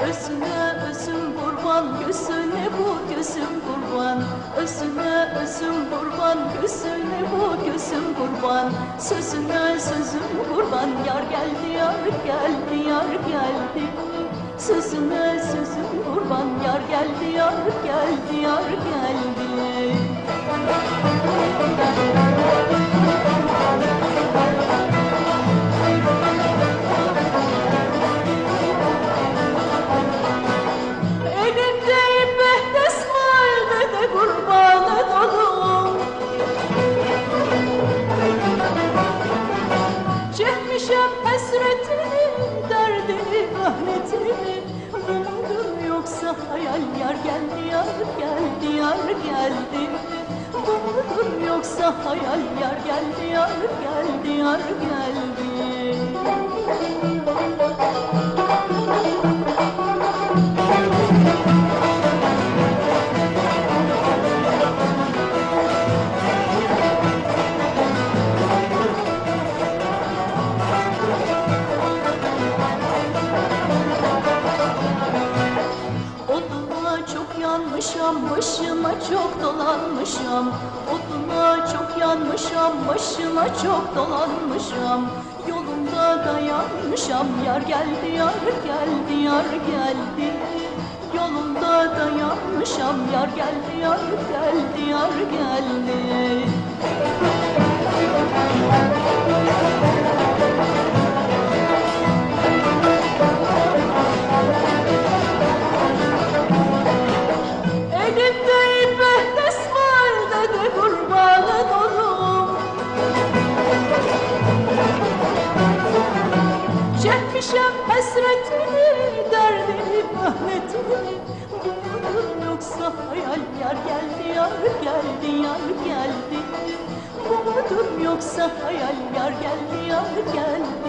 Özüne özüm kurban, gözüne bu gözüm kurban. Özüne özüm kurban, gözüne bu gözüm kurban. Sözüne sözüm kurban, yar geldi, yar geldi, yar geldi. Sözüne sözüm kurban, yar geldi, yar geldi, yar geldi hasretini, derdini, rahmetini Bu mudur yoksa hayal yar geldi, yar geldi, yar geldi. Bu mudur yoksa hayal yar geldi, yar geldi, yar geldi. Oduna yanmışam, başıma çok dolanmışam. Oduna çok yanmışam, başıma çok dolanmışam. Yolunda dayanmışam, yar geldi, yar geldi, yar geldi. Yolunda dayanmışam, yar geldi, yar geldi, yar geldi Çekmişem hasretini, derdini, rahmetini Bu mudur yoksa hayal yar geldi, yar geldi, yar geldi. Bu mudur yoksa hayal yar geldi, yar geldi